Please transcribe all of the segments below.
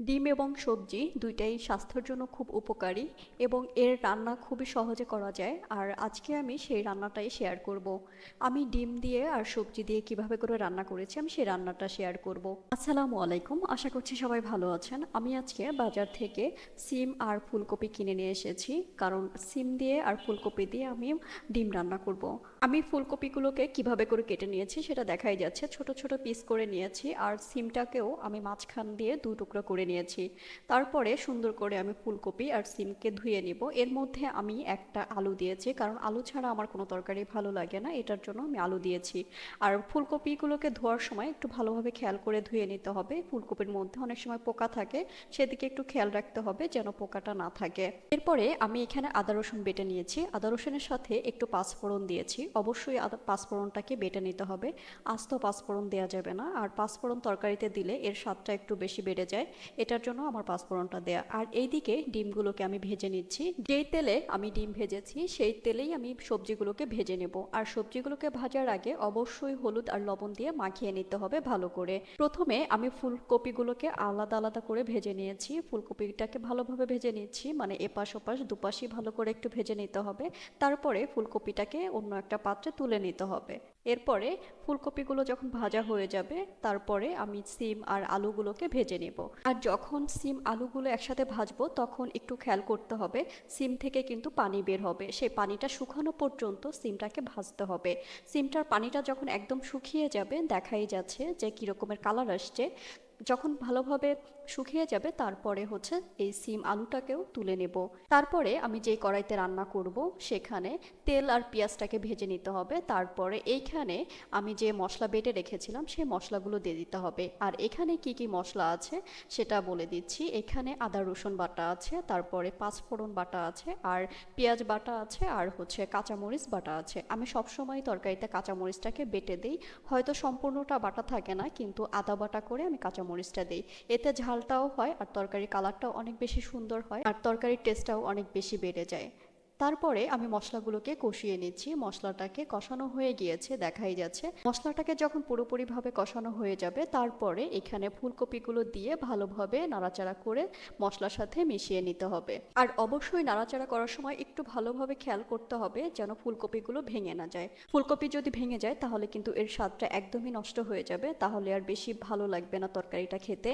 ডিম এবং সবজি দুইটাই স্বাস্থ্যের জন্য খুব উপকারী এবং এর রান্না খুবই সহজে করা যায়। আর আজকে আমি সেই রান্নাটাই শেয়ার করব। আমি ডিম দিয়ে আর সবজি দিয়ে কীভাবে করে রান্না করেছি আমি সেই রান্নাটা শেয়ার করব। আসসালামু আলাইকুম, আশা করছি সবাই ভালো আছেন। আমি আজকে বাজার থেকে সিম আর ফুলকপি কিনে নিয়ে এসেছি, কারণ সিম দিয়ে আর ফুলকপি দিয়ে আমি ডিম রান্না করব। আমি ফুলকপিগুলোকে কীভাবে করে কেটে নিয়েছি সেটা দেখাই যাচ্ছে। ছোট ছোট পিস করে নিয়েছি আর সিমটাকেও আমি মাঝখান দিয়ে দু টুকরো করে নিয়েছি। তারপরে সুন্দর করে আমি ফুলকপি আর সিমকে ধুয়ে নিব। এর মধ্যে আমি একটা আলু দিয়েছি, কারণ আলু ছাড়া আমার কোনো তরকারি ভালো লাগে না। এটার জন্য আমি আলু দিয়েছি। আর ফুলকপিগুলোকে ধোয়ার সময় একটু ভালোভাবে খেয়াল করে ধুয়ে নিতে হবে। ফুলকপির মধ্যে অনেক সময় পোকা থাকে, সেদিকে একটু খেয়াল রাখতে হবে যেন পোকাটা না থাকে। এরপরে আমি এখানে আদা রসুন বেটে নিয়েছি। আদা রসুনের সাথে একটু পাঁচফোড়ন দিয়েছি। অবশ্যই পাঁচফোড়নটাকে বেটে নিতে হবে। আস্ত পাঁচফোড়ন দেওয়া যাবে না। আর পাঁচফোড়ন তরকারিতে দিলে এর স্বাদটা একটু বেশি বেড়ে যায়। এটার জন্য আমার পাঁচফোড়নটা দেয়া। আর এইদিকে ডিমগুলোকে আমি ভেজে নিচ্ছি। যেই তেলে আমি ডিম ভেজেছি, সেই তেলেই আমি সবজিগুলোকে ভেজে নেব। আর সবজিগুলোকে ভাজার আগে অবশ্যই হলুদ আর লবণ দিয়ে মাখিয়ে নিতে হবে ভালো করে। প্রথমে আমি ফুলকপিগুলোকে আলাদা আলাদা করে ভেজে নিয়েছি। ফুলকপিটাকে ভালোভাবে ভেজে নিচ্ছি মানে এপাশ ওপাশ, দুপাশই ভালো করে একটু ভেজে নিতে হবে। তারপরে ফুলকপিটাকে অন্য একটা পাত্রে তুলে নিতে হবে। এরপরে ফুলকপিগুলো যখন ভাজা হয়ে যাবে, তারপরে আমি সিম আর আলুগুলোকে ভেজে নেব। আর যখন সিম আলুগুলো একসাথে ভাজবো, তখন একটু খেয়াল করতে হবে, সিম থেকে কিন্তু পানি বের হবে। সেই পানিটা শুকানো পর্যন্ত সিমটাকে ভাজতে হবে। সিমটার পানিটা যখন একদম শুকিয়ে যাবে, দেখাই যাচ্ছে যে কীরকমের কালার আসছে। যখন ভালোভাবে শুকিয়ে যাবে, তারপরে হচ্ছে এই সিম আলুটাকেও তুলে নেব। তারপরে আমি যেই কড়াইতে রান্না করব সেখানে তেল আর পেঁয়াজটাকে ভেজে নিতে হবে। তারপরে এইখানে আমি যে মশলা বেটে রেখেছিলাম সেই মশলাগুলো দিয়ে দিতে হবে। আর এখানে কি কি মশলা আছে সেটা বলে দিচ্ছি। এখানে আদা, রসুন বাটা আছে, তারপরে পাঁচফোড়ন বাটা আছে, আর পেঁয়াজ বাটা আছে, আর হচ্ছে কাঁচামরিচ বাটা আছে। আমি সবসময় তরকারিতে কাঁচামরিচটাকে বেটে দিই। হয়তো সম্পূর্ণটা বাটা থাকে না, কিন্তু আদা বাটা করে আমি কাঁচামরিচটা দিই। এতে ঝালটাও হয় আর তরকারির কালারটাও অনেক বেশি সুন্দর হয় আর তরকারির টেস্টটাও অনেক বেশি বেড়ে যায়। তারপরে আমি মশলাগুলোকে কষিয়ে নিচ্ছি। মশলাটাকে কষানো হয়ে গিয়েছে, দেখাই যাচ্ছে। মশলাটাকে যখন পুরোপুরিভাবে কষানো হয়ে যাবে, তারপরে এখানে ফুলকপিগুলো দিয়ে ভালোভাবে নাড়াচাড়া করে মশলার সাথে মিশিয়ে নিতে হবে। আর অবশ্যই নাড়াচাড়া করার সময় একটু ভালোভাবে খেয়াল করতে হবে যেন ফুলকপিগুলো ভেঙে না যায়। ফুলকপি যদি ভেঙে যায়, তাহলে কিন্তু এর স্বাদটা একদমই নষ্ট হয়ে যাবে। তাহলে আর বেশি ভালো লাগবে না তরকারিটা খেতে।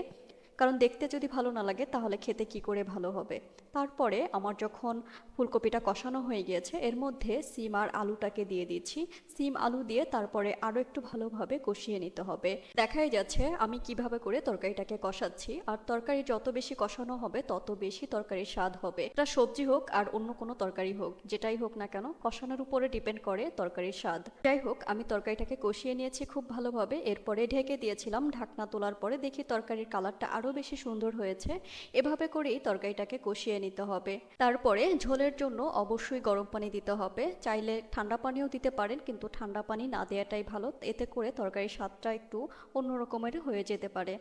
কারণ দেখতে যদি ভালো না লাগে, তাহলে খেতে কি করে ভালো হবে? তারপরে আমার যখন ফুলকপিটা কষানো হয়ে গিয়েছে, এর মধ্যে সিম আর আলুটাকে দিয়ে দিচ্ছি। সিম, আলু দিয়ে তারপরে আরও একটু ভালোভাবে কষিয়ে নিতে হবে। দেখাই যাচ্ছে আমি কীভাবে করে তরকারিটাকে কষাচ্ছি। আর তরকারি যত বেশি কষানো হবে, তত বেশি তরকারির স্বাদ হবে। এটা সবজি হোক আর অন্য কোনো তরকারি হোক, যেটাই হোক না কেন, কষানোর উপরে ডিপেন্ড করে তরকারির স্বাদ। যাই হোক, আমি তরকারিটাকে কষিয়ে নিয়েছি খুব ভালোভাবে। এরপরে ঢেকে দিয়েছিলাম ঢাকনা তোলার পরে দেখি তরকারির কালারটা আরও বেশি সুন্দর হয়েছে, এভাবে করেই তরকারিটাকে কষিয়ে নিতে হবে। তারপরে ঝোলের জন্য অবশ্যই গরম পানি দিতে হবে। চাইলে ঠান্ডা পানিও দিতে পারেন, কিন্তু ঠান্ডা পানি না দেওয়াটাই ভালো। এতে করে তরকারির স্বাদটা একটু অন্য রকমের হয়ে যেতে পারে।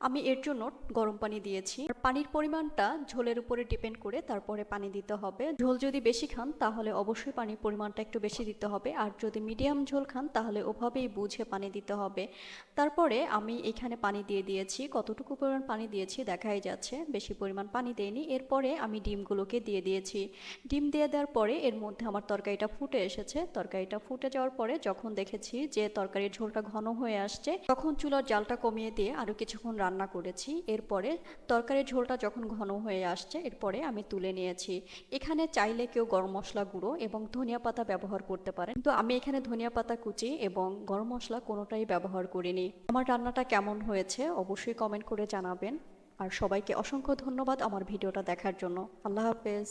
আমি এর জন্য গরম পানি দিয়েছি। পানির পরিমাণটা ঝোলের উপরে ডিপেন্ড করে তারপরে পানি দিতে হবে। ঝোল যদি বেশি খান, তাহলে অবশ্যই পানির পরিমাণটা একটু বেশি দিতে হবে। আর যদি মিডিয়াম ঝোল খান, তাহলে ওভাবেই বুঝে পানি দিতে হবে। তারপরে আমি এখানে পানি দিয়ে দিয়েছি। কতটুকু পরিমাণ পানি দিয়েছি দেখাই যাচ্ছে। বেশি পরিমাণ পানি দেয়নি এরপরে আমি ডিমগুলোকে দিয়ে দিয়েছি। ডিম দিয়ে দেওয়ার পরে এর মধ্যে আমার তরকারিটা ফুটে এসেছে। তরকারিটা ফুটে যাওয়ার পরে যখন দেখেছি যে তরকারির ঝোলটা ঘন হয়ে আসছে, তখন চুলার জালটা কমিয়ে দিয়ে আরও কিছুক্ষণ রান্না করেছি। এরপরে তরকারির ঝোলটা যখন ঘন হয়ে আসছে, এরপরে আমি তুলে নিয়েছি। এখানে চাইলে কেউ গরম মশলা গুঁড়ো এবং ধনিয়া পাতা ব্যবহার করতে পারেন। কিন্তু আমি এখানে ধনিয়া পাতা কুচি এবং গরম মশলা কোনোটাই ব্যবহার করিনি। আমার রান্নাটা কেমন হয়েছে অবশ্যই কমেন্ট করে জানাবেন। আর সবাইকে অসংখ্য ধন্যবাদ আমার ভিডিওটা দেখার জন্য। আল্লাহ হাফেজ।